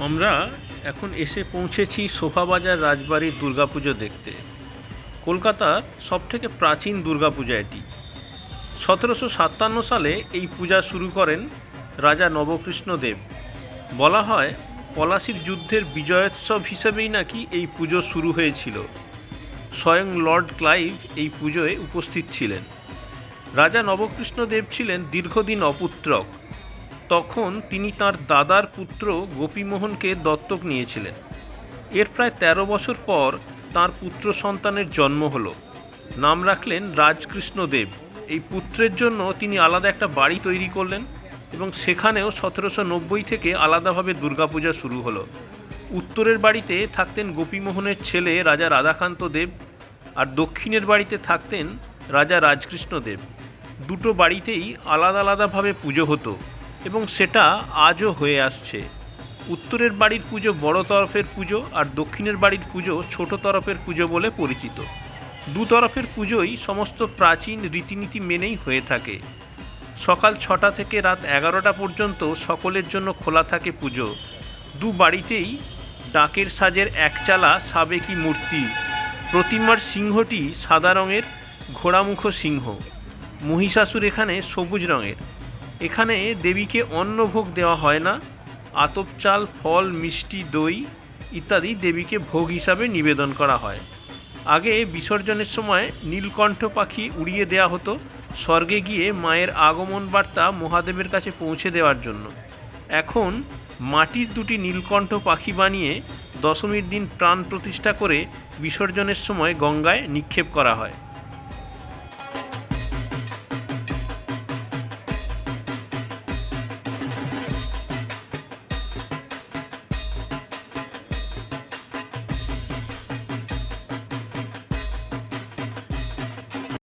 আমরা এখন এসে পৌঁছেছি শোভাবাজার রাজবাড়ির দুর্গাপুজো দেখতে। কলকাতার সবথেকে প্রাচীন দুর্গাপূজা এটি। সতেরোশো সাতান্ন সালে এই পূজা শুরু করেন রাজা নবকৃষ্ণ দেব। বলা হয় পলাশির যুদ্ধের বিজয়োৎসব হিসেবেই নাকি এই পুজো শুরু হয়েছিল। স্বয়ং লর্ড ক্লাইভ এই পুজোয় উপস্থিত ছিলেন। রাজা নবকৃষ্ণ দেব ছিলেন দীর্ঘদিন অপুত্রক। তখন তিনি তার দাদার পুত্র গোপীমোহনকে দত্তক নিয়েছিলেন। এর প্রায় ১৩ বছর পর তার পুত্র সন্তানের জন্ম হলো। নাম রাখলেন রাজকৃষ্ণ দেব। এই পুত্রের জন্য তিনি আলাদা একটা বাড়ি তৈরি করলেন এবং সেখানেও সতেরোশো নব্বই থেকে আলাদাভাবে দুর্গাপূজা শুরু হলো। উত্তরের বাড়িতে থাকতেন গোপীমোহনের ছেলে রাজা রাধাকান্ত দেব আর দক্ষিণের বাড়িতে থাকতেন রাজা রাজকৃষ্ণ দেব। দুটো বাড়িতেই আলাদা আলাদাভাবে পুজো হতো। এবং সেটা আজও হয়ে আসছে। উত্তরের বাড়ির পুজো বড় তরফের পুজো আর দক্ষিণের বাড়ির পুজো ছোট তরফের পুজো বলে পরিচিত। দু তরফের পুজোই সমস্ত প্রাচীন রীতিনীতি মেনেই হয়ে থাকে। সকাল ছটা থেকে রাত এগারোটা পর্যন্ত সকলের জন্য খোলা থাকে পুজো। দু বাড়িতেই ডাকের সাজের একচালা সাবেকি মূর্তি। প্রতিমার সিংহটি সাদা রঙের, ঘোড়ামুখ সিংহ। মহিষাসুর এখানে সবুজ রঙের। এখানে দেবীকে অন্নভোগ দেওয়া হয় না, আতপ চাল, ফল, মিষ্টি, দই ইত্যাদি দেবীকে ভোগ হিসাবে নিবেদন করা হয়। আগে বিসর্জনের সময় নীলকণ্ঠ পাখি উড়িয়ে দেওয়া হতো স্বর্গে গিয়ে মায়ের আগমন বার্তা মহাদেবের কাছে পৌঁছে দেওয়ার জন্য। এখন মাটির দুটি নীলকণ্ঠ পাখি বানিয়ে দশমীর দিন প্রাণ প্রতিষ্ঠা করে বিসর্জনের সময় গঙ্গায় নিক্ষেপ করা হয়।